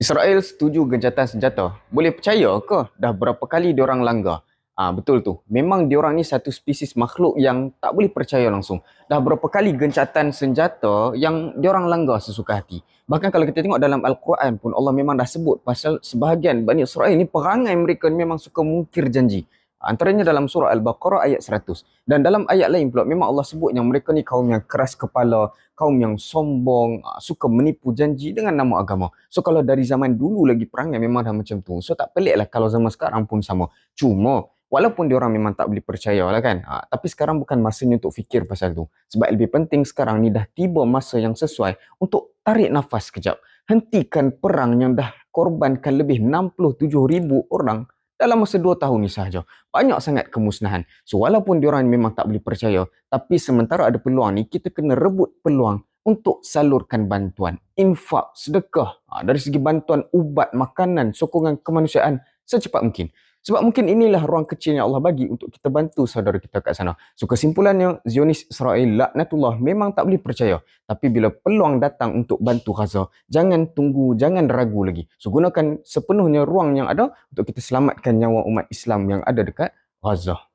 Israel setuju gencatan senjata. Boleh percaya ke dah berapa kali diorang langgar? Ah betul tu. Memang diorang ni satu spesies makhluk yang tak boleh percaya langsung. Dah berapa kali gencatan senjata yang diorang langgar sesuka hati. Bahkan kalau kita tengok dalam Al-Quran pun Allah memang dah sebut pasal sebahagian Bani Israel ni perangai mereka ni memang suka mungkir janji. Antaranya dalam surah Al-Baqarah ayat 100. Dan dalam ayat lain pula memang Allah sebut yang mereka ni kaum yang keras kepala, kaum yang sombong, ah, suka menipu janji dengan nama agama. So kalau dari zaman dulu lagi perangai memang dah macam tu. So tak pelik lah kalau zaman sekarang pun sama. Cuma walaupun dia orang memang tak boleh percaya lah kan. Ha, tapi sekarang bukan masanya untuk fikir pasal tu. Sebab lebih penting sekarang ni dah tiba masa yang sesuai untuk tarik nafas kejap. Hentikan perang yang dah korbankan lebih 67 ribu orang dalam masa dua tahun ni sahaja. Banyak sangat kemusnahan. So walaupun diorang memang tak boleh percaya, tapi sementara ada peluang ni, kita kena rebut peluang untuk salurkan bantuan. Infak, sedekah, ha, dari segi bantuan ubat, makanan, sokongan kemanusiaan secepat mungkin. Sebab mungkin inilah ruang kecil yang Allah bagi untuk kita bantu saudara kita kat sana. So kesimpulannya, Zionis Israel laknatullah memang tak boleh percaya. Tapi bila peluang datang untuk bantu Gaza, jangan tunggu, jangan ragu lagi. So gunakan sepenuhnya ruang yang ada untuk kita selamatkan nyawa umat Islam yang ada dekat Gaza.